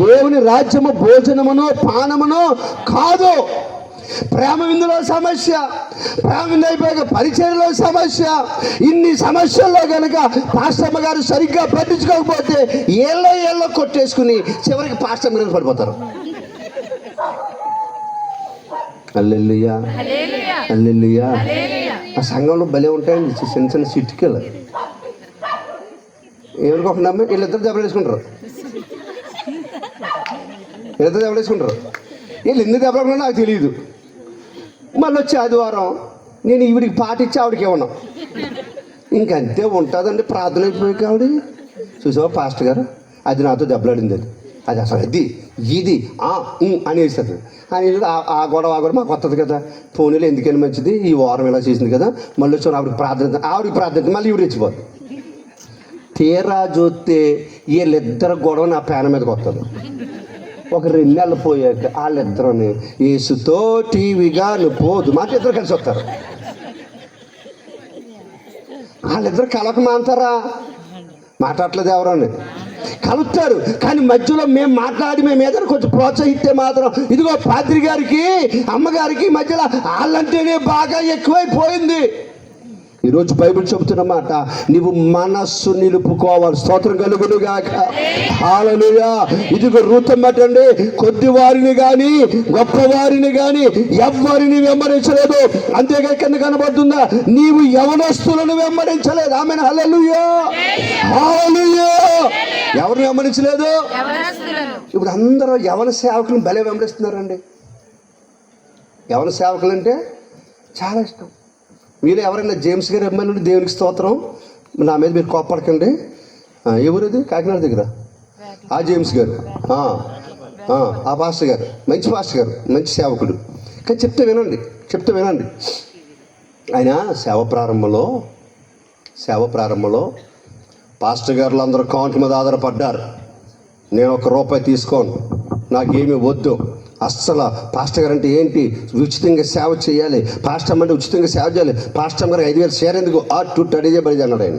దేవుని రాజ్యము భోజనమును పానమును కాదు. ప్రేమ విందులో సమస్య ప్రేమ విందు అయిపోయాక పరిచయంలో సమస్య. ఇన్ని సమస్యల్లో కనుక పాస్టమ్మ గారు సరిగ్గా పట్టించుకోకపోతే ఏళ్ళ ఏళ్ళ కొట్టేసుకుని చివరికి పాస్టమ్మ గారు పడిపోతారు. అల్లెల్లుయా ఆ సంఘంలో భలే ఉంటాయండి చిన్న చిన్న సిట్టుకెళ్ళ ఏమనుకోకుండా అమ్మాయి వీళ్ళిద్దరు దెబ్బలు వేసుకుంటారు వీళ్ళిద్దరు దెబ్బలు వేసుకుంటారు. వీళ్ళు ఎందుకు దెబ్బలు నాకు తెలియదు మళ్ళీ వచ్చి ఆదివారం నేను ఈవిడికి పాటిచ్చి ఆవిడకి ఇవ్వను. ఇంకంతే ఉంటుందండి ప్రార్థన అయిపోయాక ఆవిడ. చూసావా పాస్ట్ గారు? అది నాతో దెబ్బలాడింది అది. అది అసలు అది ఇది ఆ ఉ అనేసారు అని ఆ- గొడవ ఆ గొడవ మాకు వస్తుంది కదా. ఫోన్లో ఎందుకని మంచిది. ఈ వారం ఇలా చేసింది కదా. మళ్ళీ వచ్చి ఆవిడకి ప్రార్థన ఆవిడకి ప్రార్థన మళ్ళీ ఈవిడ ఇచ్చిపోదు తీరా చూస్తే వీళ్ళిద్దరు గొడవ నా పేన మీదకి వస్తుంది ఒక రెండు నెలలు పోయాక వాళ్ళిద్దరూ ఏసుతో టీవీగా పోదు. మాట ఇద్దరు కలిసి వస్తారు. వాళ్ళిద్దరు కలక మాంతారా? మాట్లాడలేదు ఎవరని. కలుస్తారు కానీ మధ్యలో మేము మాట్లాడి మేము ఏదైనా కొంచెం ప్రోత్సహిస్తే మాత్రం ఇదిగో పాత్రి గారికి అమ్మగారికి మధ్యలో వాళ్ళంటేనే బాగా ఎక్కువైపోయింది. ఈరోజు బైబిల్ చెబుతున్న మాట నీవు మనస్సు నిలుపుకోవాలి స్తోత్రం కలుగును గాక. హాలలుయా ఇదిగో రూతమ్మటండి కొద్ది వారిని గాని గొప్ప వారిని గాని ఎవ్వరిని వెంబడించలేదు. అంతేగా కింద కనబడుతుందా? నీవు యవనస్తులను వెంబడించలేదు. ఆమె హాలలుయా ఎవరిని వెంబడించలేదు? ఇప్పుడు అందరూ యవన సేవకులను భలే వెంబడిస్తున్నారండి. యవన సేవకులు అంటే చాలా ఇష్టం. మీరు ఎవరైనా జేమ్స్ గారు ఎమ్మెల్యే దేవునికి స్తోత్రం? నా మీద మీరు కోపడకండి ఆ, ఎవరిది? కాకినాడ దగ్గర? ఆ జేమ్స్ గారు. ఆ, ఆ పాస్టర్ గారు. మంచి పాస్టర్ గారు. మంచి సేవకుడు. కానీ చెప్తే వినండి. చెప్తే వినండి. ఆయన సేవ ప్రారంభంలో సేవ ప్రారంభంలో పాస్టర్ గారులు అందరూ కౌంట్ మీద ఆధారపడ్డారు. నేను ఒక రూపాయి తీసుకోను. నాకేమీ వద్దు. అస్సలు పాస్టర్ గారు అంటే ఏంటి? ఉచితంగా సేవ చేయాలి. పాస్టర్ అంటే ఉచితంగా సేవ చేయాలి. పాస్టర్ గారు ఐదు వేలు చేరేందుకు ఆ టు అడిగే చేయబడి అన్నాడు ఆయన.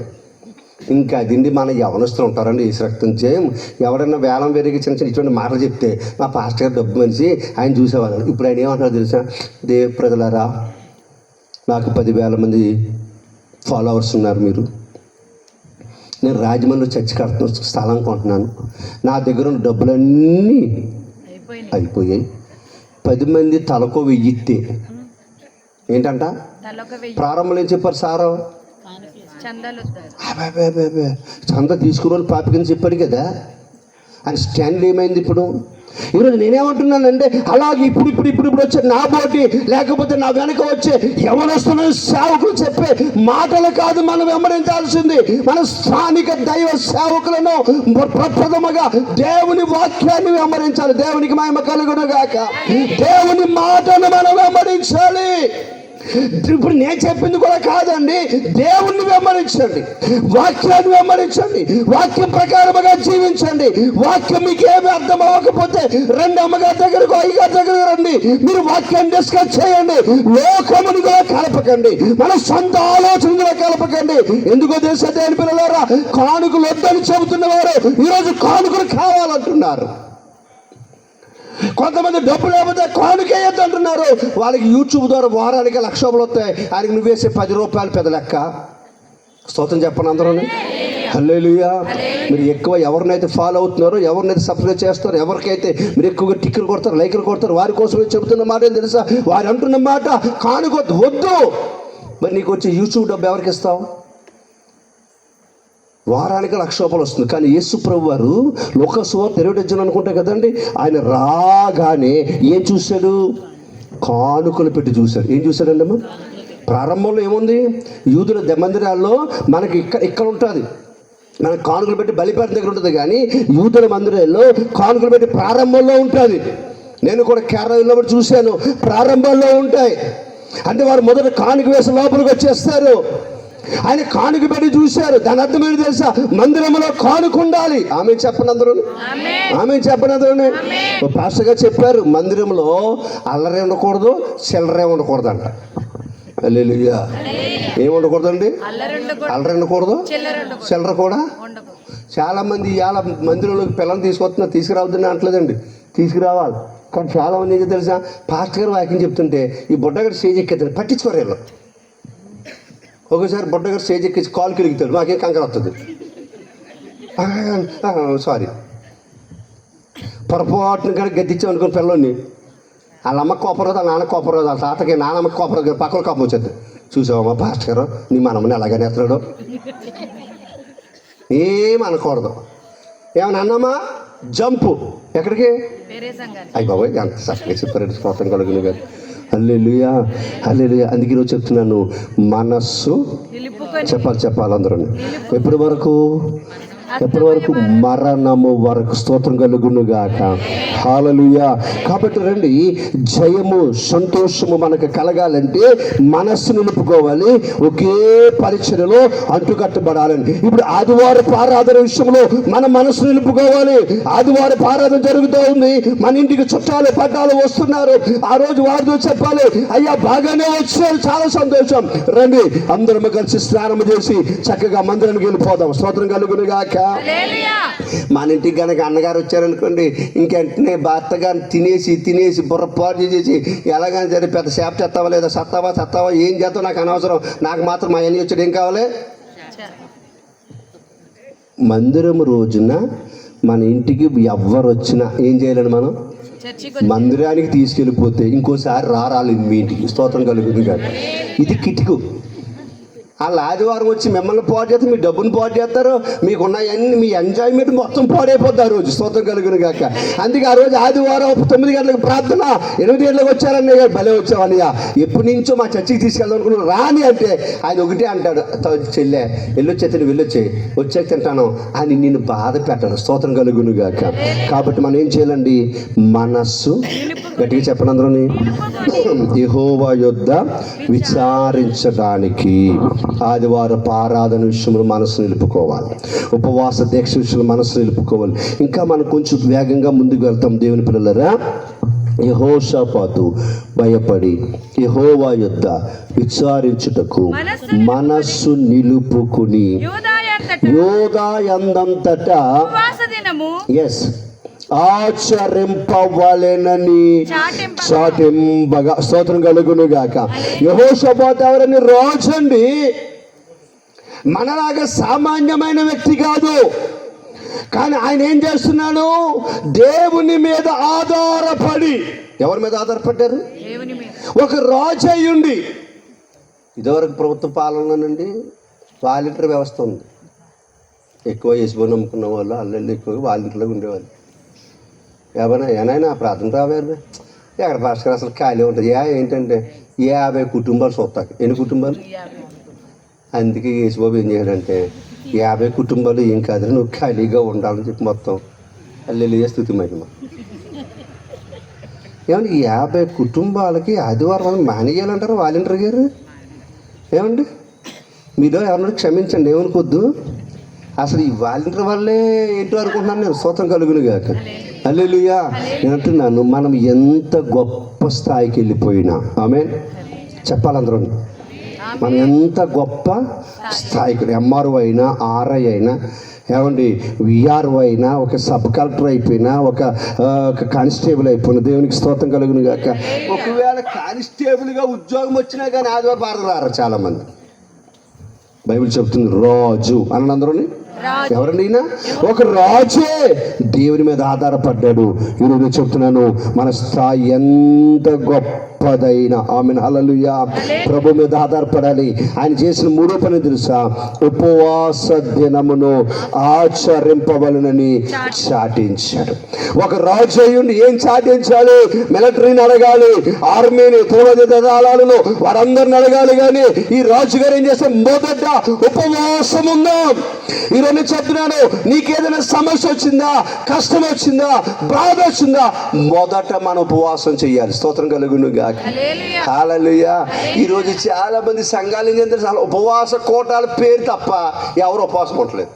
ఇంకా దిండి మన యవనస్తులు ఉంటారండి ఈ రక్తం చేయం. ఎవరైనా వేలం పెరిగి చిన్న చిన్న ఇటువంటి మాటలు చెప్తే మా పాస్టర్ గారు డబ్బు మనిషి ఆయన చూసేవాళ్ళు ఇప్పుడు ఆయన ఏమంటారు తెలుసా? దేవ ప్రజలారా నాకు పదివేల మంది ఫాలోవర్స్ ఉన్నారు మీరు. నేను రాజమండ్రి చర్చి కడుతున్న స్థలం కొంటున్నాను. నా దగ్గర ఉన్న డబ్బులన్నీ అయిపోయాయి. పది మంది తలకో వెయ్యిస్తే ఏంటంట? ప్రారంభంలో ఏం చెప్పారు సారు. చంద తీసుకుని పాపికని చెప్పాడు కదా. అని స్టాండ్ ఏమైంది ఇప్పుడు. ఈరోజు నేనేమంటున్నానంటే అలాగే ఇప్పుడు ఇప్పుడు ఇప్పుడు ఇప్పుడు వచ్చే నా బోటి లేకపోతే నా వెనక వచ్చే ఎవరొస్తున్న సేవకులు చెప్పే మాటలు కాదు మనం వెంబడించాల్సింది. మన స్థానిక దైవ సేవకులను ప్రప్రథమగా దేవుని వాక్యాన్ని వెంబడించాలి. దేవునికి మహిమ కలుగును గాక దేవుని మాటను మనం వెంబడించాలి. ఇప్పుడు నేను చెప్పింది కూడా కాదండి. దేవుణ్ణి వెంబడించండి. వాక్యాన్ని వెంబడించండి. వాక్యం ప్రకారముగా జీవించండి. వాక్యం మీకు ఏమి అర్థం అవ్వకపోతే రెండు అమ్మగారి దగ్గరకు అయ్యగారి దగ్గరకు రండి. మీరు వాక్యాన్ని డిస్కస్ చేయండి. లోకముని కూడా కలపకండి. మన సొంత ఆలోచన కూడా కలపకండి. ఎందుకో తెలుసా దేని పిల్లలారా? కానుకలు వద్దని చెబుతున్నవారు ఈరోజు కానుకలు కావాలంటున్నారు. కొంతమంది డబ్బు లేకపోతే కానుకేయద్దు అంటున్నారు? వాళ్ళకి యూట్యూబ్ ద్వారా వారానికి లక్ష రూపాయలు వస్తాయి. ఆయనకి నువ్వేసే పది రూపాయలు పెద్ద లెక్క. స్తోత్రం చెప్పండి అందరూ. హల్లేలుయా. మీరు ఎక్కువ ఎవరినైతే ఫాలో అవుతున్నారో ఎవరినైతే సబ్స్క్రైబ్ చేస్తారో ఎవరికైతే మీరు ఎక్కువగా టిక్కులు కొడతారు లైకులు కొడతారు వారి కోసమే చెబుతున్న మాట ఏం తెలుసా? వారు అంటున్న మాట కానుకొద్దు వద్దు. మరి నీకు వచ్చే యూట్యూబ్ డబ్బు ఎవరికి ఇస్తావు? వారానికి లక్ష రూపాయలు వస్తుంది. కానీ యేసు ప్రభు వారు లోకసువార్ తెరవడించను అనుకుంటారు కదండి ఆయన రాగానే ఏం చూశాడు? కానుకలు పెట్టి చూశాడు. ఏం చూశాడండి అమ్మ ప్రారంభంలో ఏముంది? యూదుల మందిరాల్లో మనకి ఇక్కడ ఇక్కడ ఉంటుంది. మన కానుకలు పెట్టి బలిపేట దగ్గర ఉంటుంది కానీ యూదుల మందిరాల్లో కానుకలు పెట్టి ప్రారంభంలో ఉంటుంది. నేను కూడా కేరళలో కూడా చూశాను. ప్రారంభంలో ఉంటాయి. అంటే వారు మొదట కానుక వేసి లోపలికి వచ్చేస్తారు. ఆయన కానుక పెట్టి చూశారు. దాని అర్థం ఏంటి తెలుసా? మందిరంలో కానుక ఉండాలి. ఆమె చెప్పండి అందరూ ఆమె చెప్పండి అందరూ ఓ పాస్టర్ గారు చెప్పారు మందిరంలో అల్లరే ఉండకూడదు చిల్లరే ఉండకూడదు అంట అల్లెలుయ్యా ఏం ఉండకూడదండి? అల్లరి ఉండకూడదు. చిల్లర కూడా? చాలామంది ఇవాళ మందిరంలోకి పిల్లలు తీసుకొస్తున్నా తీసుకురావద్దని అంటలేదండి తీసుకురావాలి. కానీ చాలామంది ఏం తెలుసా? పాస్టర్ గారు వాక్యం చెప్తుంటే ఈ బుడ్డగారు స్టేజ్ ఎక్కేస్తారు పట్టించుకోరు వీళ్ళు ఒకసారి బుడ్డగారు స్టేజ్ ఎక్కేసి కాలు కిలుగుతాడు. మాకేం కంకర వస్తుంది. సారీ పొరపాటున కానీ గద్దించాం అనుకుని పిల్లోని వాళ్ళ అమ్మ కోపరోదు వాళ్ళ నాన్న కోపరోదు వాళ్ళ తాతకి నాన్నమ్మ కోపరోదు పక్కన కోపం వచ్చేది. చూసావమ్మా పాస్టర్ గారు నీ మనమ్మని ఎలాగని ఎత్తున్నాడు ఏం అనకూడదు. ఏమన్నా అన్నమ్మా జంపు. ఎక్కడికి? అయ్యి బాబాయ్ ఎంత చక్కగా చెప్పారు స్తోత్రం కలుగును గారు అల్లెలుయా అల్లెలుయా అందుకే ఈరోజు చెప్తున్నాను మనస్సు చెప్పాలి చెప్పాలి అందరూ ఎప్పటి వరకు? ఎప్పటి వరకు మరణము వరకు స్తోత్రం కలుగును గాక కాబట్టి రండి జయము సంతోషము మనకు కలగాలంటే మనస్సు నిలుపుకోవాలి ఒకే పరిచయలో అంటుకట్టబడాలని. ఇప్పుడు ఆదివార ఆరాధన విషయంలో మన మనస్సు నిలుపుకోవాలి. ఆదివార ఆరాధన జరుగుతూ ఉంది. మన ఇంటికి చుట్టాలు పట్టాలు వస్తున్నారు. ఆ రోజు వారితో చెప్పాలి అయ్యా బాగానే వచ్చారు చాలా సంతోషం. రండి అందరం కలిసి స్నానం చేసి చక్కగా మందిరానికి వెళ్ళిపోదాం. స్తోత్రం కలుగును గాక మన ఇంటికి కనుక అన్నగారు వచ్చారనుకోండి ఇంకెంటనే భర్త గారిని తినేసి తినేసి బుర్ర పాటు చేసి ఎలాగైనా సరే పెద్ద సేప చేస్తావా లేదా సత్తావా సత్తావా ఏం చేస్తావు నాకు అనవసరం. నాకు మాత్రం మా అన్ని వచ్చాడు ఏం కావాలి? మందిరం రోజున మన ఇంటికి ఎవ్వరు వచ్చినా ఏం చేయాలండి మనం? మందిరానికి తీసుకెళ్ళిపోతే ఇంకోసారి రారాలి మీ ఇంటికి. స్తోత్రం కలుగుతుంది కాదు ఇది కిటికు. వాళ్ళు ఆదివారం వచ్చి మిమ్మల్ని పాడు చేస్తారు మీ డబ్బును పాడు చేస్తారు మీకున్న మీ ఎంజాయ్మెంట్ మొత్తం పాడైపోద్ది ఆ రోజు స్తోత్రం కలుగును కాక అందుకే ఆ రోజు ఆదివారం తొమ్మిది గంటలకు ప్రార్థన ఎనిమిది గంటలకు వచ్చారన్నయ్య భలే వచ్చావన్నయ్య ఎప్పటి నుంచో మా చర్చికి తీసుకెళ్దాం అనుకున్నాను రాని అంటే ఆయన ఒకటే అంటాడు "త- చెల్లె వెళ్ళొచ్చే తిని వెళ్ళొచ్చే వచ్చాక తింటాను. అని నిన్ను బాధ పెట్టాడు స్తోత్రం కలుగును గాక. కాబట్టి మనం ఏం చేయాలండి? మనస్సు గట్టిగా చెప్పండి అందరూ యహోవా యొద్ద విచారించడానికి. ఆదివారం ఆరాధన విషయంలో మనసు నిలుపుకోవాలి. ఉపవాస దీక్ష విషయంలో మనసు నిలుపుకోవాలి. ఇంకా మనం కొంచెం వేగంగా ముందుకు వెళ్తాం దేవుని పిల్లలరా. యహోషాపాతు భయపడి యహోవా యొద్ద విచారించుటకు మనస్సు నిలుపుకుని ఉపవాస దినము ఎస్ ఆచరింపవలెనని చాటింప చాటింపగా స్తోత్రం కలుగును గాక యహోషపాత్ ఎవరని రాజండి? మనలాగా సామాన్యమైన వ్యక్తి కాదు. కానీ ఆయన ఏం చేస్తున్నాడు? దేవుని మీద ఆధారపడి ఎవరి మీద ఆధారపడ్డారు? దేవుని మీద. ఒక రాజు అయ్యుండి ఇదివరకు ప్రభుత్వ పాలననండి వాలంటీర్ వ్యవస్థ ఉంది. ఎక్కువ యశ్వ నమ్ముకున్న వాళ్ళు అల్లెళ్ళు ఎక్కువగా వాలంటీర్లో ఉండేవాళ్ళు. ఏమైనా ఏనాయనా ప్రార్థన రావారు? ఎక్కడ భాస్కర్ అసలు ఖాళీ ఉంటుంది. యా ఏంటంటే యాభై కుటుంబాలు చూస్తాక ఎన్ని కుటుంబాలు? అందుకే యేసుబాబు ఏం చేశాడంటే యాభై కుటుంబాలు ఏం కాదు నువ్వు ఖాళీగా ఉండాలని చెప్పి మొత్తం అల్లెలు స్థుతి మహిమ. ఏమండి యాభై కుటుంబాలకి ఆదివారం వాళ్ళు మానేయాలంటారు వాలంటీర్ గారు? ఏమండి? మీరు ఎవరినో క్షమించండి ఏమనుకోద్దు అసలు ఈ వాలంటీర్ వల్లే ఏంటో అనుకుంటున్నాను నేను. స్తోత్రం కలుగును గాక అల్లెలుయా నేను అంటున్నాను మనం ఎంత గొప్ప స్థాయికి వెళ్ళిపోయినా. ఆమె చెప్పాలందరూ. మనం ఎంత గొప్ప స్థాయికి ఎంఆర్ఓ అయినా ఆర్ఐ అయినా ఏమండి విఆర్ఓ అయినా ఒక సబ్ కలెక్టర్ అయిపోయినా ఒక కానిస్టేబుల్ అయిపోయినా. దేవునికి స్తోత్రం కలుగును గాక ఒకవేళ కానిస్టేబుల్గా ఉద్యోగం వచ్చినా కానీ ఆదివారం భారత రారు చాలామంది. బైబిల్ చెప్తుంది రాజు. అని ఎవరండినా ఎవరండి ఒక రాజే దేవుని మీద ఆధారపడ్డాడు. ఈరోజు చెప్తున్నాను మన స్థాయి ఎంత గొప్ప గొప్పదైన ఆమె హల్లెలూయా. ప్రభు మీద ఆధారపడాలి. ఆయన చేసిన మూడో పని తెలుసా? ఉపవాస దినమును ఆచరింపవలనని చాటించాడు. ఒక రాజు అయ్యుండి ఏం చాటించాలి మిలిటరీని అడగాలి. ఆర్మీని త్రివది దళాలను వారందరిని అడగాలి కానీ ఈ రాజు గారు ఏం చేస్తే మొదట ఉపవాసం ఉందాం ఈరోజు చెప్తున్నాను నీకేదైనా సమస్య వచ్చిందా? కష్టం వచ్చిందా? బాధ వచ్చిందా? మొదట మన ఉపవాసం చేయాలి. స్తోత్రం కలుగును గాక హాలలుయా ఈరోజు చాలా మంది సంఘాలు ఏం చేస్తారు అసలు ఉపవాస కోటాల పేరు తప్ప ఎవరు ఉపవాసం ఉండలేదు.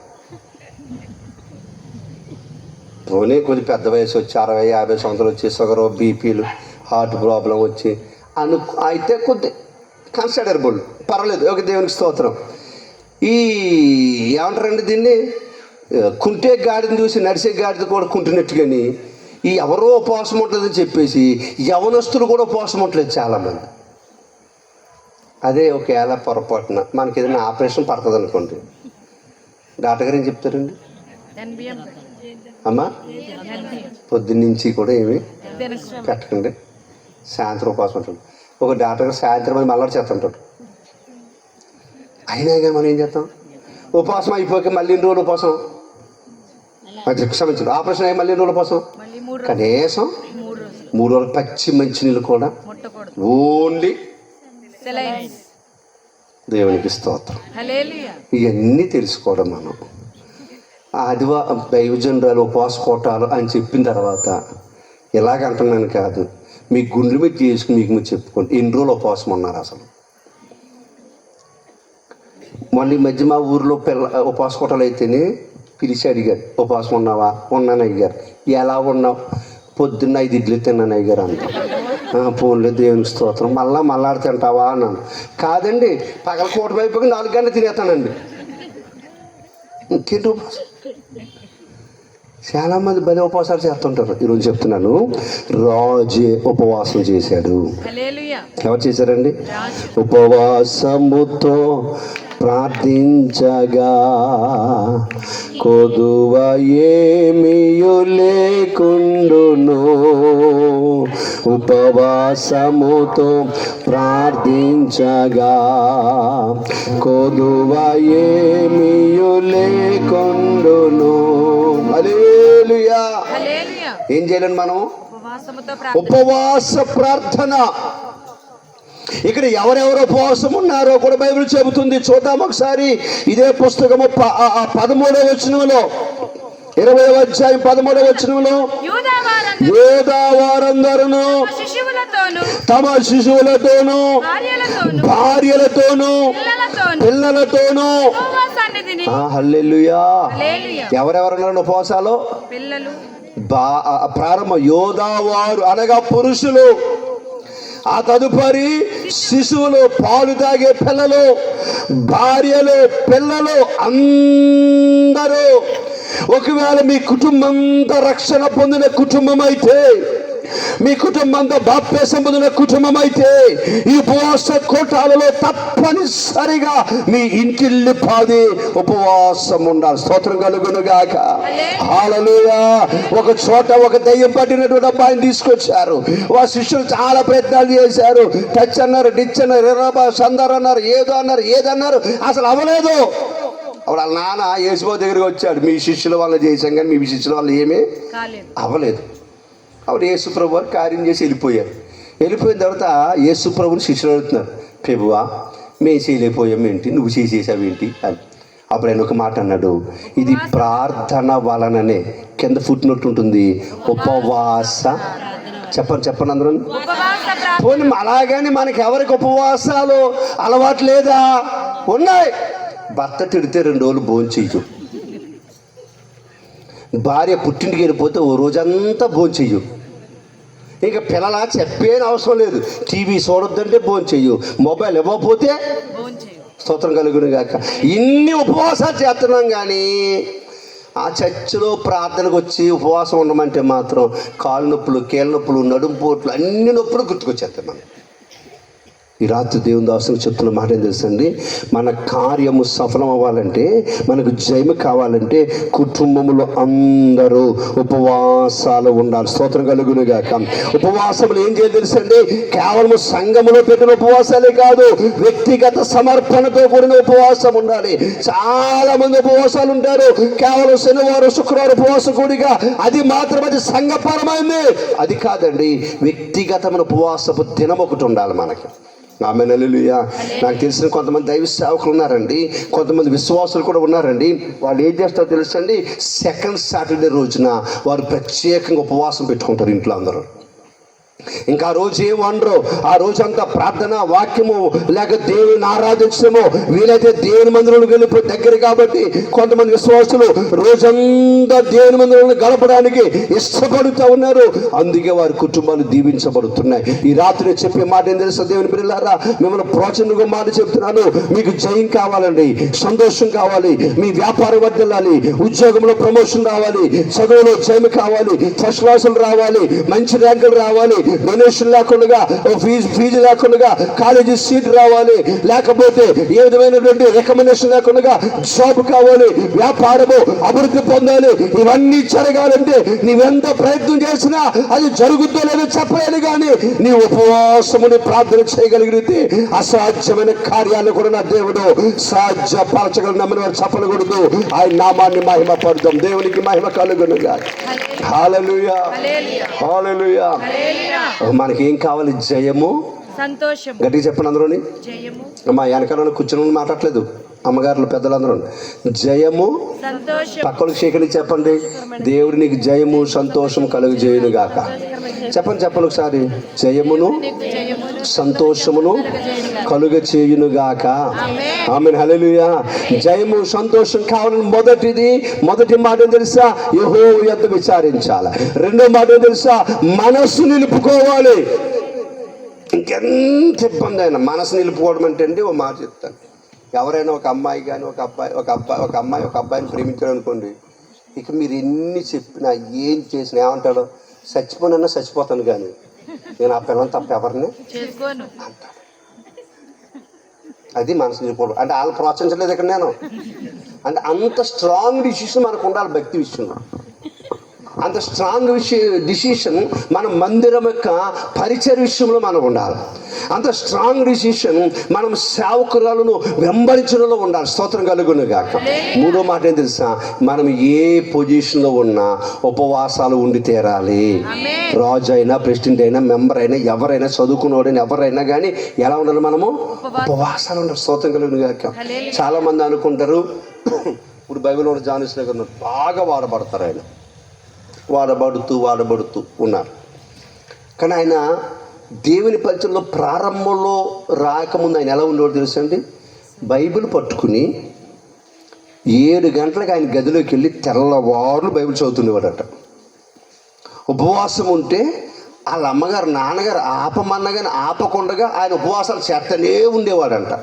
పోనీ కొంచెం పెద్ద వయసు వచ్చి అరవై యాభై సంవత్సరాలు వచ్చి షుగర్ బీపీలు హార్ట్ ప్రాబ్లం వచ్చి అను అయితే కొద్ది కన్సిడరబుల్ పర్వాలేదు ఒక దేవునికి స్తోత్రం. ఈ ఏమంటారండి దీన్ని? కుంటే గాడిని చూసి నడిచే గాడిద కూడా కుంటున్నట్టుగాని ఈ ఎవరో ఉపవాసం ఉంటుందని చెప్పేసి యవనస్తులు కూడా ఉపవాసం ఉండలేదు చాలామంది. అదే ఒకవేళ పొరపాటున మనకి ఏదైనా ఆపరేషన్ పడుతుంది అనుకోండి డాక్టర్ గారు ఏం చెప్తారండి? అమ్మా పొద్దున్నుంచి కూడా ఏమి పెట్టకండి. సాయంత్రం ఉపవాసం ఉంటుంది ఒక డాక్టర్ గారు సాయంత్రం అది మళ్ళీ చేస్తుంటాడు. అయినా కానీ మనం ఏం చేస్తాం? ఉపవాసం అయిపోక మళ్ళీ ఎన్ని రోజులు ఉపవాసం? క్షమించండి. ఆపరేషన్ అయ్యి మళ్ళీ రోజుల కోసం ఉపవాసం? కనీసం మూడు రోజులు. పచ్చి మంచినీళ్ళు కూడా ఓన్లీ దేవునికి స్తోత్రం. ఇవన్నీ తెలుసుకోవడం మనం. ఆదివా దైవజనురాలు ఉపవాస కోటాలు అని చెప్పిన తర్వాత ఎలాగంటున్నాను కాదు మీ గుండెల మీద చేసుకుని మీకు మీరు చెప్పుకోండి. ఎన్ని రోజులు ఉపవాసం ఉన్నారు అసలు. ఈ మధ్య మా ఊర్లో పిల్ల ఉపవాస కోటలు అయితేనే పిలిచి అడిగారు. ఉపవాసం ఉన్నావా? ఉన్నాను అయ్యారు ఎలా ఉన్నావు? పొద్దున్న ఐదు ఇడ్లు తిన్నాను అయ్యారు అంత ఫోన్లో దేవునికి స్తోత్రం. మళ్ళా మళ్ళాడి తింటావా అన్నాను. కాదండి పగల కోట వైపుకి నాలుగు గంటలు తినేస్తానండి. ఇంకేంటి ఉపవాసం? చాలామంది భలే ఉపవాసాలు చేస్తుంటారు. ఈరోజు చెప్తున్నాను రాజే ఉపవాసం చేశాడు. ఎవరు చేశారండి? ఉపవాసముతో ప్రార్థించగా. కొదువ ఏమియు లేకుండును. ఉపవాసముతో ప్రార్థించగా. కొదువ ఏమియు లేకుండును. ఏం చేయాలండి మనం ఉపవాస ప్రార్థన. ఇక్కడ ఎవరెవరు ఉపవాసం ఉన్నారో కూడా బైబిల్ చెబుతుంది. చూద్దాం ఒకసారి ఇదే పుస్తకము పదమూడవ వచనంలో. ఇరవై అధ్యాయం పదమూడవ వచనంలో. యూదా వారందరూ యోధా వారందరూ శిశువులతోను తమ శిశువులతోనూ భార్యలతోను పిల్లలతోను హల్లెలూయా. హలేలుయా ఎవరెవరున్నారు ఉపవాసాలు? పిల్లలు. ప్రారంభ యోధావారు అనగా పురుషులు. ఆ తదుపరి శిశువులు పాలు తాగే పిల్లలు భార్యలు పిల్లలు అందరూ. ఒకవేళ మీ కుటుంబం అంతా రక్షణ పొందిన కుటుంబం అయితే మీ కుటుంబం అంతా బాప్యాసం పొందిన కుటుంబం అయితే ఈ ఉపవాస కోటాలలో తప్పనిసరిగా మీ ఇంటిల్లి పాది ఉపవాసం ఉండాలి. స్తోత్రం కలుగును గాక హాలలుయా ఒక చోట ఒక దయ్యం పట్టినటువంటి అబ్బాయిని తీసుకొచ్చారు. వా శిష్యులు చాలా ప్రయత్నాలు చేశారు. టచ్ అన్నారు డిచ్ అన్నారు ఎర్రబా సందర్ అన్నారు ఏదో అన్నారు ఏదన్నారు అసలు అవ్వలేదు. అప్పుడు వాళ్ళ నాన్న యేసుబాబు దగ్గరికి వచ్చాడు. మీ శిష్యుల వల్ల చేశాం కానీ మీ శిష్యుల వల్ల ఏమీ అవ్వలేదు. అప్పుడు యేసుప్రభు వారు కార్యం చేసి వెళ్ళిపోయారు. వెళ్ళిపోయిన తర్వాత యేసుప్రభుని శిష్యులు అడుగుతున్నారు ప్రభువా మేము చేయలేకపోయాం ఏంటి? నువ్వు చేసేసావు ఏంటి? అని. అప్పుడు ఆయన ఒక మాట అన్నాడు ఇది ప్రార్థన వలననే. కింద ఫుట్ నోట్ ఉంటుంది ఉపవాస. చెప్పండి చెప్పండి అందరూ. పోనీ అలాగని మనకి ఎవరికి ఉపవాసాలు అలవాటు లేదా? ఉన్నాయి. భర్త తిడితే రెండు రోజులు భోంచెయ్యు భార్య పుట్టింటికి వెళ్ళిపోతే ఓ రోజంతా భోంచెయ్యు ఇంకా పిల్లల చెప్పేని అవసరం లేదు. టీవీ చూడొద్దంటే భోంచెయ్యు మొబైల్ ఇవ్వకపోతే స్తోత్రం కలుగును గాక. ఇన్ని ఉపవాసాలు చేస్తున్నాం కానీ ఆ చర్చిలో ప్రార్థనకు వచ్చి ఉపవాసం ఉండమంటే మాత్రం కాలు నొప్పులు కీళ్ళ నొప్పులు నడుము పోట్లు అన్ని నొప్పులు గుర్తుకొచ్చేస్తాయి మనం ఈ రాత్రి దేవుని దాసులు చెప్తున్న మాట ఏం తెలుసండి? మన కార్యము సఫలం అవ్వాలంటే మనకు జయము కావాలంటే కుటుంబములో అందరూ ఉపవాసాలు ఉండాలి. స్తోత్రం కలుగును గాక. ఉపవాసములు ఏం చేయాలి తెలుసండి? కేవలం సంఘములో పెట్టిన ఉపవాసాలే కాదు వ్యక్తిగత సమర్పణతో కూడిన ఉపవాసం ఉండాలి. చాలా మంది ఉపవాసాలు ఉంటారు. కేవలం శనివారం శుక్రవారం ఉపవాసం కూడిగా. అది మాత్రం అది సంఘపరమైంది. అది కాదండి వ్యక్తిగతమైన ఉపవాసపు దినం ఒకటి ఉండాలి మనకి. ఆమె నెలలుయా నాకు తెలిసిన కొంతమంది దైవ సేవకులు ఉన్నారండి. కొంతమంది విశ్వాసులు కూడా ఉన్నారండి. వాళ్ళు ఏం చేస్తారో తెలుసండి? సెకండ్ సాటర్డే రోజున వారు ప్రత్యేకంగా ఉపవాసం పెట్టుకుంటారు ఇంట్లో అందరూ. ఇంకా రోజు ఏం ఆ రోజంతా ప్రార్థన వాక్యము లేక దేవుని ఆరాధించడము. వీలైతే దేవుని మందిరంలో వెళ్ళిపోయి దగ్గర కాబట్టి కొంతమంది విశ్వాసులు రోజంతా దేవుని మందిరంలో గడపడానికి ఇష్టపడుతూ ఉన్నారు. అందుకే వారి కుటుంబాలు దీవించబడుతున్నాయి. ఈ రాత్రి చెప్పే మాట ఏం తెలుసా దేవుని పిల్లారా మిమ్మల్ని ప్రోచనగా మాట చెప్తున్నాను. మీకు జయం కావాలండి సంతోషం కావాలి మీ వ్యాపారం వర్దిల్లాలి ఉద్యోగంలో ప్రమోషన్ రావాలి చదువులో జయం కావాలి ఫస్ట్ క్లాసులు రావాలి మంచి ర్యాంకులు రావాలి డొనేషన్ లేకుండా ఫీజు ఫీజు లేకుండా కాలేజీ సీట్ రావాలి. లేకపోతే ఏ విధమైనటువంటి రికమెండేషన్ లేకుండా జాబ్ కావాలి వ్యాపారము అభివృద్ధి పొందాలి. ఇవన్నీ జరగాలంటే నీవెంత ప్రయత్నం చేసినా అది జరుగుద్దో లేదో చెప్పలేను కానీ నీ ఉపవాసముని ప్రార్థన చేయగలిగితే అసాధ్యమైన కార్యాలు కూడా నా దేవుడు సాధ్యపరచగల నమ్మిన వారు చెప్పకూడదు. ఆయన నామాన్ని మహిమ పడదాం దేవునికి మహిమ కలుగునుగా హాలలుయా. హాలలుయా. మనకి ఏం కావాలి? జయము. సంతోషం గట్టిగా చెప్పండి జయము. అమ్మా వెనకాల కూర్చుని మాట్లాడలేదు అమ్మగారులు పెద్దలందరూ జయము పక్కలకు శేఖరి చెప్పండి. దేవుడు నీకు జయము సంతోషం కలుగు చేయను గాక చెప్పండి చెప్పండి ఒకసారి. జయమును సంతోషమును కలుగ చేయును గాక ఆమె హల్లెలూయా. జయము సంతోషం కావాలని మొదటిది మొదటి మాట తెలుసా? యహో ఎంత విచారించాలి. రెండో మాట తెలుసా? మనస్సు నిలుపుకోవాలి. ఇంకెంత ఇబ్బంది అయినా మనసు నిలుపుకోవడం అంటే అండి ఓ మాట చెప్తాను. ఎవరైనా ఒక అమ్మాయి కానీ ఒక అబ్బాయి ఒక అబ్బాయి ఒక అమ్మాయి ఒక అబ్బాయిని ప్రేమించారు అనుకోండి ఇక మీరు ఎన్ని చెప్పినా ఏం చేసినా ఏమంటాడు? చచ్చిపోనన్నా చచ్చిపోతాను కానీ నేను ఆ పిల్లలు తప్ప ఎవరిని అంటాడు. అది మనసు నిలుపుకోవడం అంటే వాళ్ళు ప్రోత్సహించలేదు ఇక్కడ నేను. అంటే అంత స్ట్రాంగ్ డిసిషన్ మనకు ఉండాలి భక్తి విషయంలో. అంత స్ట్రాంగ్ విషయ డిసిషన్ మన మందిరం యొక్క పరిచయ విషయంలో మనకు ఉండాలి. అంత స్ట్రాంగ్ డిసిషన్ మనం సేవకురాలను వెంబడించడంలో ఉండాలి. స్తోత్రం కలుగును గాక. మూడో మాట ఏం తెలుసా? మనం ఏ పొజిషన్లో ఉన్నా ఉపవాసాలు ఉండి తీరాలి. రాజు అయినా ప్రెసిడెంట్ అయినా మెంబర్ అయినా ఎవరైనా చదువుకున్నవాడైనా ఎవరైనా కానీ ఎలా ఉండాలి మనము? ఉపవాసాలు. ఉండాలి. స్తోత్రం కలుగును గాక. చాలా మంది అనుకుంటారు ఇప్పుడు బైబిల్ జానిస్ గారు ఉన్నారు. బాగా వాడబడతారు ఆయన. వాడబడుతూ వాడబడుతూ ఉన్నారు. కానీ ఆయన దేవుని పరిచయంలో ప్రారంభంలో రాకముందు ఆయన ఎలా ఉండేవాడు తెలుసండి? బైబిల్ పట్టుకుని ఏడు గంటలకు ఆయన గదిలోకి వెళ్ళి తెల్లవారులు బైబిల్ చదువుతుండేవాడట. ఉపవాసం ఉంటే వాళ్ళ అమ్మగారు నాన్నగారు ఆపమన్నగాని ఆపకుండగా ఆయన ఉపవాసాలు చేస్తూనే ఉండేవాడంట.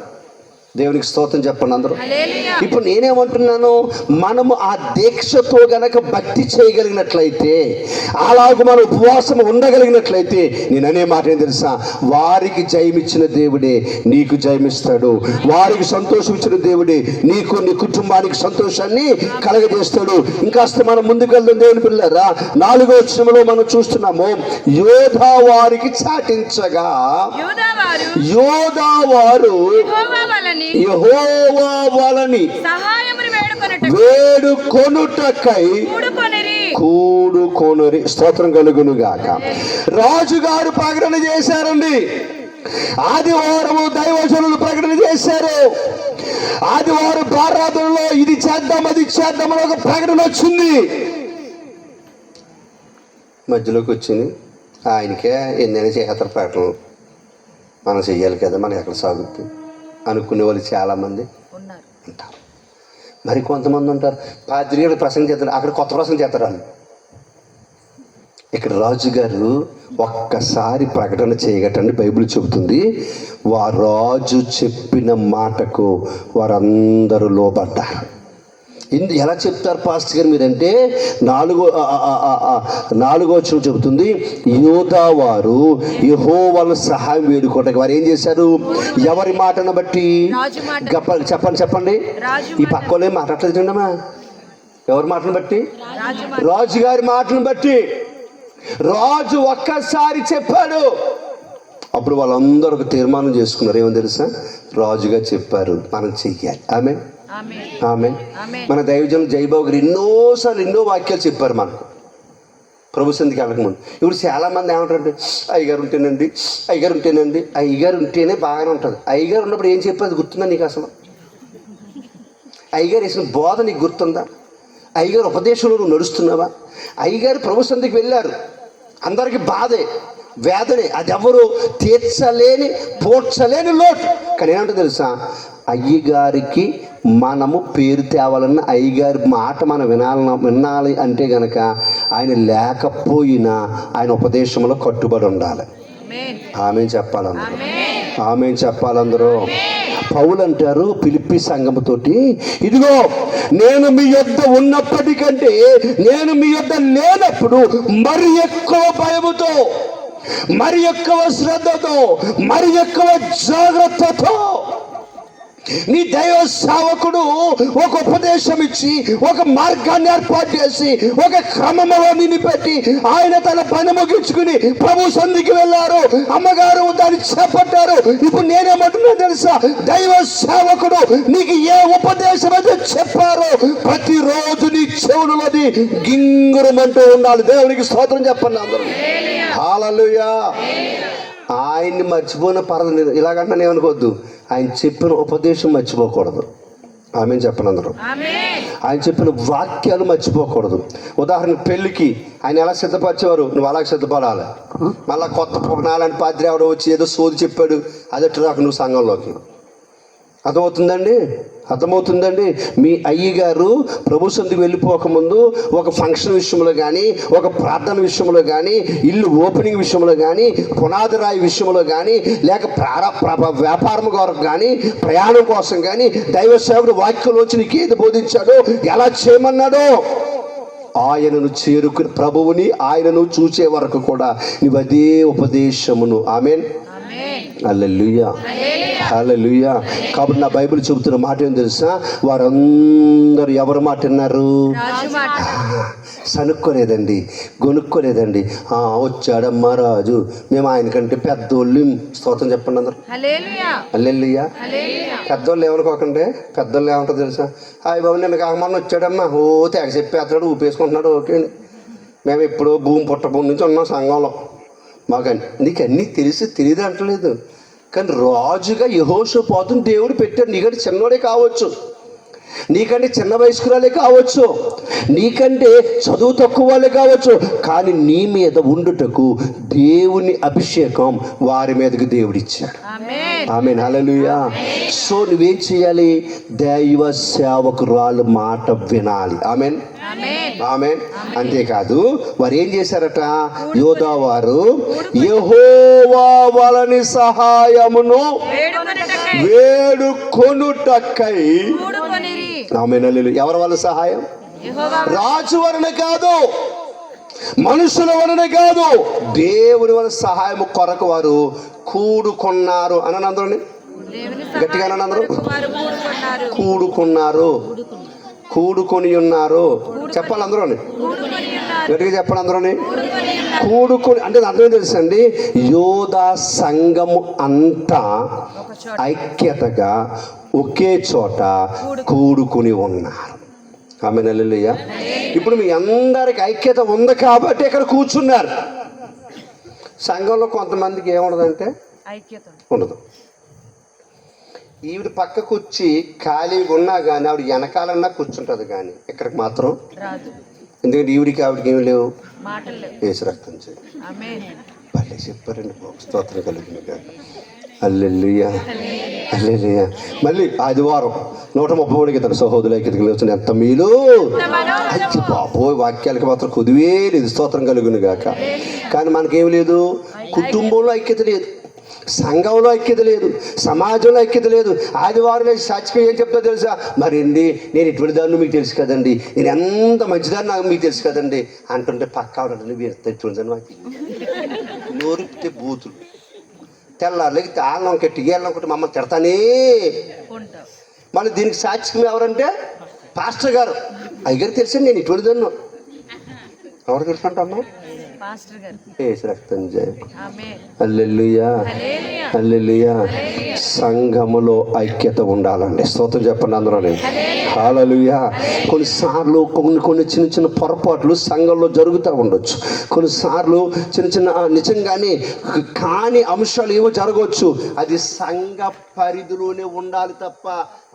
దేవునికి స్తోత్రం చెప్పండి అందరూ. ఇప్పుడు నేనేమంటున్నాను? మనము ఆ దీక్షతో గనక భక్తి చేయగలిగినట్లయితే అలాగ మన ఉపవాసం ఉండగలిగినట్లయితే నేను అనే మాట ఏం తెలుసా? వారికి జయమిచ్చిన దేవుడే నీకు జయమిస్తాడు. వారికి సంతోషం ఇచ్చిన దేవుడే నీకు నీ కుటుంబానికి సంతోషాన్ని కలగజేస్తాడు. ఇంకాస్త మనం ముందుకు వెళ్దాం దేవుని పిల్లరా. నాలుగో వచ్చినలో మనం చూస్తున్నాము యోధా వారికి చాటించగా యోధా వారు యెహోవా వలని వేడుకొనుటకై. కూడుకొనిరి. స్తోత్రం కలుగును గాక రాజుగారు ప్రకటన చేశారండి. ఆదివారము దైవజనులు ప్రకటన చేశారు. ఆదివారం ప్రారాధనలో ఇది చేద్దాం అది చేద్దాం అని ఒక ప్రకటన వచ్చింది. మధ్యలోకి వచ్చింది. ఆయనకే ఎన్నైనా చేస్తారు ప్రకటనలు. మనం చెయ్యాలి కదా మనం ఎక్కడ సాగుతుంది. అనుకునే వాళ్ళు చాలామంది ఉన్నారు. ఉంటారు. మరి కొంతమంది ఉంటారు. పాత్రికలు ప్రసంగం చేస్తారు. అక్కడ కొత్త ప్రసంగం చేస్తారు వాళ్ళు. ఇక్కడ రాజుగారు ఒక్కసారి ప్రకటన చేయగటండి బైబిల్ చెబుతుంది. వా రాజు చెప్పిన మాటకు వారందరూ లోబడ్డారు. ఎందు ఎలా చెప్తారు పాస్టర్ గారు మీరంటే నాలుగో నాలుగో వచ్చిన చెబుతుంది యోధా వారు యహో వాళ్ళ సహాయం వేడుకోవటానికి వారు ఏం చేశారు? ఎవరి మాటను బట్టి? చెప్పండి చెప్పండి. ఈ పక్కనే మాట్లాడలేదండమ్మా ఎవరి మాటను బట్టి? రాజు మాట. రాజు గారి మాటను బట్టి. రాజు ఒక్కసారి చెప్పాడు. అప్పుడు వాళ్ళందరూ ఒక తీర్మానం చేసుకున్నారు. ఏమో తెలుసా? రాజుగా చెప్పారు. మనం చెయ్యాలి. ఆమె ఆమె మన దైవజనం జైబాబు గారు ఎన్నోసార్లు ఎన్నో వాక్యాలు చెప్పారు మనకు. ప్రభు సంధికి వెళ్ళకముందు ఇప్పుడు చాలామంది ఏమంటారంటే అయ్యగారు ఉంటేనండి అయ్యగారు ఉంటేనండి అయ్యగారు ఉంటేనే బాగానే ఉంటుంది అయ్యగారు ఉన్నప్పుడు ఏం చెప్పేది గుర్తుందా నీకు అసలు? అయ్యగారు వేసిన బోధ నీకు గుర్తుందా? అయ్యగారు ఉపదేశంలో నువ్వు నడుస్తున్నావా? అయ్యగారు ప్రభు సంధికి వెళ్ళారు. అందరికీ బాధే వేదనే. అది ఎవరు తీర్చలేని పూడ్చలేని లోటు. కానీ ఏమంటే తెలుసా? అయ్యగారికి మనము పేరు తేవాలన్న అయ్యగారి మాట మనం వినాలన్న వినాలి అంటే గనక ఆయన లేకపోయినా ఆయన ఉపదేశంలో కట్టుబడి ఉండాలి. ఆమె చెప్పాలందరూ. ఆమె చెప్పాలందరూ. పౌలు అంటారు పిలిపి సంఘముతోటి ఇదిగో నేను మీ యొద్ద ఉన్నప్పటికంటే నేను మీ యొద్ద లేనప్పుడు మరి ఎక్కువ భయముతో మరి ఎక్కువ శ్రద్ధతో మరి ఎక్కువ జాగ్రత్తతో నీ దైవ సేవకుడు ఒక ఉపదేశం ఇచ్చి ఒక మార్గాన్ని ఏర్పాటు చేసి ఒక క్రమంలో నిన్ను పెట్టి ఆయన తన పని ముగించుకుని ప్రభు సంధికి వెళ్ళారు. అమ్మగారు దాన్ని చేపట్టారు. ఇప్పుడు నేనేమంటున్నా తెలుసా? దైవ సేవకుడు నీకు ఏ ఉపదేశం అయితే చెప్పారో ప్రతిరోజు నీ చెవులలోది గింగురమంటూ ఉండాలి. దేవునికి స్తోత్రం చెప్పండి అందరూ. హాలలుయా ఆయన్ని మర్చిపోయిన పర్వాలేదు. ఇలాగంటే ఏమనుకోవద్దు. ఆయన చెప్పిన ఉపదేశం మర్చిపోకూడదు. ఆమె చెప్పను అందరూ. ఆమేన్. ఆయన చెప్పిన వాక్యాలు మర్చిపోకూడదు. ఉదాహరణ పెళ్ళికి ఆయన ఎలా సిద్ధపరిచేవారు? నువ్వు అలాగే సిద్ధపడాలి. మళ్ళా కొత్త పునాలని పాత్ర ఎవడో వచ్చి ఏదో సోది చెప్పాడు. అదట్టు రాకు నువ్వు సంఘంలోకి? అర్థమవుతుందండి? అర్థమవుతుందండి? మీ అయ్యగారు ప్రభు సంధికి వెళ్ళిపోకముందు ఒక ఫంక్షన్ విషయంలో కానీ ఒక ప్రార్థన విషయంలో కానీ ఇల్లు ఓపెనింగ్ విషయంలో కానీ పునాది రాయి విషయంలో కానీ లేక ప్రార వ్యాపారం కొరకు కానీ ప్రయాణం కోసం కానీ దైవ సేవకుడు వాక్యంలోంచి నీకు ఏది బోధించాడో ఎలా చేయమన్నాడో ఆయనను చేరుకుని ప్రభువుని ఆయనను చూసే వరకు కూడా నువ్వు అదే ఉపదేశమును. ఆమెన్. హల్లెలూయా కాబట్టి నా బైబిల్ చెబుతున్న మాట ఏం తెలుసా? వారందరూ ఎవరి మాట విన్నారు? సనుక్కోలేదండి గొనుక్కోలేదండి. "ఆ, వచ్చాడమ్మా రాజు. మేము ఆయనకంటే పెద్దోళ్ళు. స్తోత్రం చెప్పండి అందరు. హల్లెలూయా. పెద్దోళ్ళు ఏమనుకోకండి పెద్దోళ్ళు ఏమంటారు తెలుసా? హాయ్ బాబు నేను కాకమన్న వచ్చాడమ్మా. ఓ తెగ చెప్పేస్తాడు ఊపేసుకుంటున్నాడు. ఓకే అండి. మేము ఎప్పుడో భూమి పుట్టభూమి నుంచి ఉన్నాం సంఘంలో. మాకు నీకు అన్నీ తెలిసి తెలియదు అంటలేదు. కానీ రాజుగా యహోషోపాతుని దేవుడు పెట్టాడు. నీకంటే చిన్నోడే కావచ్చు. నీకంటే చిన్న వయస్కురాలే కావచ్చు. నీకంటే చదువు తక్కువ వాళ్ళే కావచ్చు. కానీ నీ మీద ఉండుటకు దేవుని అభిషేకం వారి మీదకి దేవుడిచ్చాడు. ఆమేన్. ఆమె హల్లెలూయా. సో నువ్వేం చేయాలి? దైవ సేవకురాలు మాట వినాలి. ఆమెన్. ఆమేన్. ఆమెన్. అంతేకాదు వారు ఏం చేశారట? యోధా వారు యెహోవా వలని సహాయమును వేడుకొనుటకై. వేడుకొనుటకై కూడుకొనిరి ఆమెన్ హల్లెలూయా. ఎవరి వల్ల సహాయం? రాజు వలన కాదు మనుషుల వలన కాదు. దేవుని వలన సహాయం కొరకు వారు కూడుకున్నారు. అని అందరూ గట్టిగా అందరూ. కూడుకున్నారు. కూడుకొని ఉన్నారు. చెప్పాలి అందరూ గట్టిగా చెప్పండి అందరూ కూడుకొని అంటే అర్థం తెలుసండి? యోధా సంఘము అంతా ఐక్యతగా ఒకే చోట కూడుకుని ఉన్నారు. ఆమె నెల్లయ్య ఇప్పుడు మీ అందరికి ఐక్యత ఉంది కాబట్టి ఇక్కడ కూర్చున్నారు. సంఘంలో కొంతమందికి ఏముండదంటే? ఐక్యత ఉండదు. ఈవిడ పక్కకు వచ్చి ఖాళీగా ఉన్నా కానీ ఆవిడ వెనకాలన్నా కూర్చుంటుంది కానీ ఇక్కడికి మాత్రం ఎందుకంటే ఈవిడికి ఆవిడకి ఏమి లేవు. వేసి రక్తం చేయి. ఆమేన్. భలే చెప్పారండి స్తోత్రం కలిగిన అల్లెల్లుయ్యా అల్లెలుయ్యా మళ్ళీ ఆదివారం నూట ముప్పై మూడుకి ఇతను సహోదరులకి ఇతను వచ్చిన ఎంత మీలు? అచ్చి బాబోయ్ వాక్యాలకి మాత్రం కుదివే లేదు. స్తోత్రం కలుగును గాక. కానీ మనకేం లేదు? కుటుంబంలో ఐక్యత లేదు. సంఘంలో ఐక్యత లేదు. సమాజంలో ఐక్యత లేదు. ఆదివారం సాక్షిగా ఏం చెప్తా తెలుసా? మరండి నేను ఇటువంటి దాన్ని మీకు తెలుసు కదండి. నేను ఎంత మంచిదాన్ని నాకు మీకు తెలుసు కదండి. అంటుంటే పక్క ఆవిడ మీరు ఎంత ఇటువంటి దాన్ని నోరిపితే బూతులు. తెల్లారులకి తాళం కట్టి గేళ్ళం కొట్టి మమ్మల్ని తిడతానే. మళ్ళీ దీనికి సాక్షికం ఎవరంటే పాస్టర్ గారు. అయ్యగారు తెలిసి నేను ఇటువంటి దాన్ని ఎవరు తెలుసు గారు ఏసు రక్తం అల్లెలుయా సంఘములో ఐక్యత ఉండాలండి. స్తోత్రం చెప్పండి అందరూ హల్లెలూయా. హాలలుయా కొన్నిసార్లు కొన్ని కొన్ని చిన్న చిన్న పొరపాట్లు సంఘంలో జరుగుతూ ఉండొచ్చు. కొన్నిసార్లు చిన్న చిన్న నిజంగానే కాని అంశాలు ఏవో జరగవచ్చు. అది సంఘ పరిధిలోనే ఉండాలి తప్ప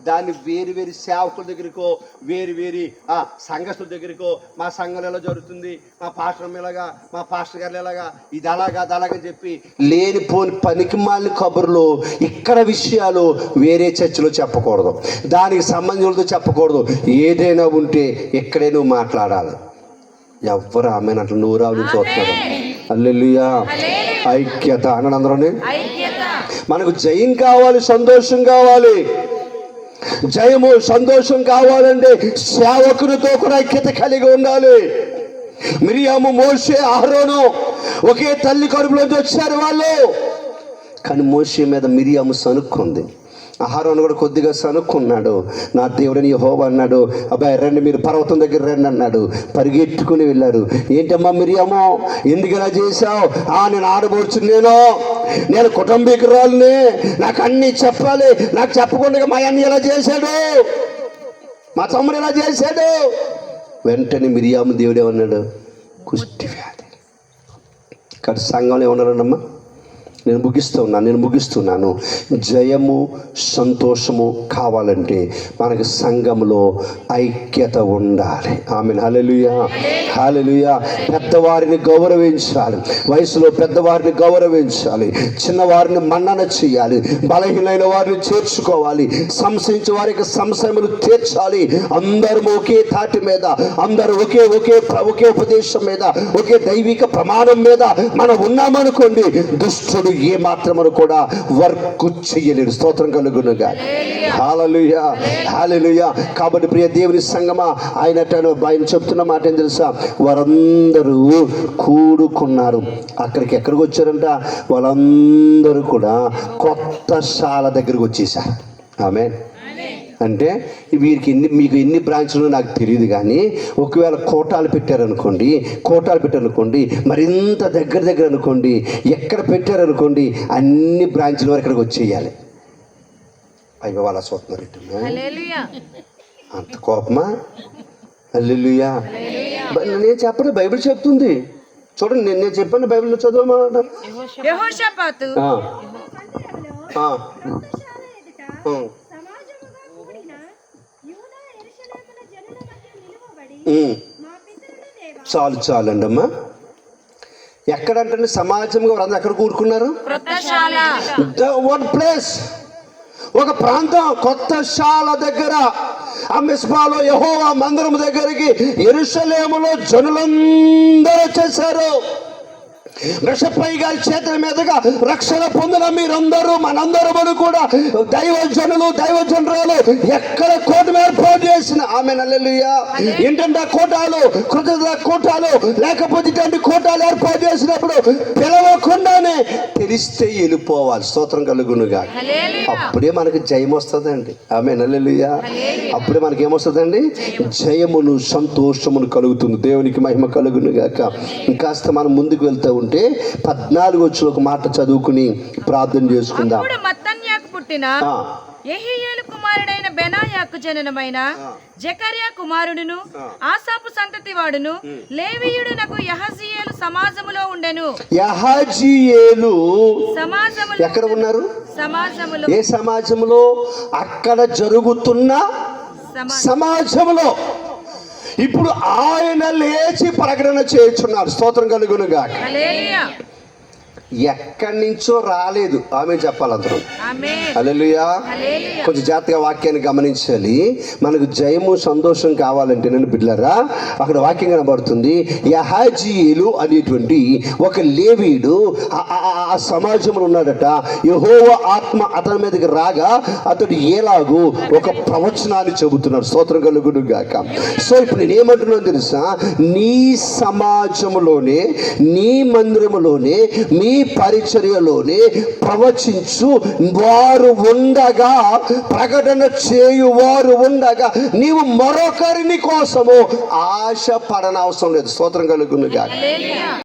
దాన్ని వేరు వేరు సేవకుల దగ్గరికో వేరు వేరి సంఘస్థుల దగ్గరికో మా సంఘంలో ఎలా జరుగుతుంది మా పాస్టర్ ఇలాగా మా పాస్టర్ గారు ఎలాగా ఇది అలాగా అది అలాగా అని చెప్పి లేనిపోని పనికి మాలిన కబుర్లు ఇక్కడ విషయాలు వేరే చర్చిలో చెప్పకూడదు. దానికి సంబంధించినతో చెప్పకూడదు. ఏదైనా ఉంటే ఇక్కడే నువ్వు మాట్లాడాలి. ఎవ్వరు ఆమె అట్లా నూరావు నుంచి వస్తారు అల్లెలుయా ఐక్యత. అన్నాడు ఐక్యత. మనకు జయం కావాలి సంతోషం కావాలి. జయము సంతోషం కావాలంటే సేవకునితో కూడా ఐక్యత కలిగి ఉండాలి. మిరియాము మోసే ఆహరోను ఒకే తల్లి కడుపులోంచి వచ్చారు వాళ్ళు. కానీ మోసే మీద మిరియాము సనుక్కుంది ఆహారాన్ని కూడా కొద్దిగా సనుక్కున్నాడు. నా దేవుడిని యహోవ అన్నాడు అబ్బాయి రండి మీరు పర్వతం దగ్గర రండి అన్నాడు. పరిగెట్టుకుని వెళ్ళారు. ఏంటమ్మా మిరియామో ఎందుకు ఇలా చేశావు? ఆ నేను ఆడబోచ్చు నేను నేను కుటుంబీకురాలని. నాకు అన్ని చెప్పాలి. నాకు చెప్పకుండా మా అన్ని ఎలా చేశాడు? మా తమ్ముడు ఎలా చేశాడు? వెంటనే మిరియాము దేవుడే ఉన్నాడు కుష్టి వ్యాధి. ఇక్కడ సంఘంలో ఏమన్నారమ్మా నేను ముగిస్తున్నాను నేను ముగిస్తున్నాను జయము సంతోషము కావాలంటే మనకి సంఘంలో ఐక్యత ఉండాలి. ఆమె హలలుయా హలలుయా పెద్దవారిని గౌరవించాలి. వయసులో పెద్దవారిని గౌరవించాలి. చిన్నవారిని మన్నన చేయాలి. బలహీనైన వారిని చేర్చుకోవాలి. సంశయించే వారికి సంశయములు తీర్చాలి. అందరూ ఒకే తాటి మీద అందరూ ఒకే ఒకే ప్ర- ఒకే ఉపదేశం మీద ఒకే దైవిక ప్రమాణం మీద మనం ఉన్నామనుకోండి దుష్టుడు ఏ మాత్రమును కూడా వర్క్ చెయ్యలేడు స్తోత్రం కలుగునుగా. హాలలుయ హాలలుయ కాబట్టి ప్రియ దేవుని సంగమా ఆయన ఆయన చెప్తున్న మాట ఏం తెలుసా? వారందరూ కూడుకున్నారు. అక్కడికి ఎక్కడికి వచ్చారంట? వాళ్ళందరూ కూడా కొత్త శాల దగ్గరికి వచ్చేసారు ఆమె అంటే వీరికి ఎన్ని మీకు ఎన్ని బ్రాంచ్లు నాకు తెలియదు కానీ ఒకవేళ కోటాలు పెట్టారనుకోండి కోటాలు పెట్టారనుకోండి మరింత దగ్గర దగ్గర అనుకోండి ఎక్కడ పెట్టారనుకోండి అన్ని బ్రాంచ్ల వరకు ఇక్కడికి వచ్చేయాలి. అయ్యో వాళ్ళ చూస్తున్నారు అంత కోపమా? అల్లెలుయా నేను చెప్పను బైబిల్ చెప్తుంది. చూడండి నేను నేను చెప్పాను బైబిల్లో చదవమాట యెహోషాపాతు ఆ. ఆ. ఎదుట ఆ. సమాజముగా కూడిన యూదా యెరూషలేముల జనుల మధ్య నిలువబడి ఉమ్. మా పితరుల దేవా చాలు చాలండి అమ్మా. ఎక్కడంటే సమాజంగా వారందరూ ఎక్కడ కూడుకున్నారు? One place. ఒక ప్రాంతం కొత్త శాల దగ్గర. ఆ మిస్బాలో యహోవా మందిరం దగ్గరికి ఎరుషలేములో జనులందరూ వచ్చేసారు. గారి చేతుల మీదుగా రక్షణ పొందిన మీరందరూ మనందరూ కూడా దైవజనులు దైవజనురాలు ఎక్కడ కోట ఏర్పాటు చేసిన ఆమె నల్లెలుయ్యా ఏంటంటే కోటాలు కృతజ్ఞత కోటాలు లేకపోతే ఇటువంటి కోటాలు ఏర్పాటు చేసినప్పుడు పిలవకుండానే తెలిస్తే వెళ్ళిపోవాలి. స్తోత్రం కలుగునుగా అప్పుడే మనకి జయం వస్తుందండి. ఆమె నల్లెలుయ్యా అప్పుడే మనకి ఏమొస్తుందండి జయమును సంతోషమును కలుగుతుంది. దేవునికి మహిమ కలుగును గాక ఇంకాస్త మనం ముందుకు వెళ్తూ ఉంటే పద్నాలుగు వచ్చిన ఒక మాట చదువుకుని ప్రార్థన చేసుకుందాం. పుట్టిన ఆ, యెహీయేలు కుమారుడైన బెనాయాకు జననమైన జకర్యా కుమారుడును ఆసాపు సంతతి వాడును లేవీయుడునకు యహజీయేలు సమాజములో ఉండెను. యహజీయేలు సమాజములో ఎక్కడ ఉన్నారు? సమాజములో. ఏ సమాజంలో అక్కడ జరుగుతున్న సమా- సమాజంలో ఇప్పుడు ఆయన లేచి ప్రకటన చేయుచున్నారు. స్తోత్రం కలుగునుగా ఎక్కడి నుంచో రాలేదు. ఆమె చెప్పాలి అందరూ హల్లెలూయా. కొంచెం జాగ్రత్తగా వాక్యాన్ని గమనించాలి. మనకు జయము సంతోషం కావాలంటే నేను బిడ్డలారా అక్కడ వాక్యం కనబడుతుంది. యహాజీయులు అనేటువంటి ఒక లేవీడు ఆ- సమాజంలో ఉన్నాడట. యహోవ ఆత్మ అతని మీదకి రాగా అతడు ఏలాగు ఒక ప్రవచనాన్ని చెబుతున్నాడు. స్తోత్రం కలుగును గాక. సో ఇప్పుడు నేను ఏమంటున్నాను తెలుసా? నీ సమాజంలోనే నీ మందిరములోనే మీ పరిచర్యలోనే ప్రవచించు. వారు ఉండగా ప్రకటన చేయు వారు ఉండగా నీవు మరొకరిని కోసము ఆశ పడనవసరం లేదు. స్తోత్రం కలుగునుగా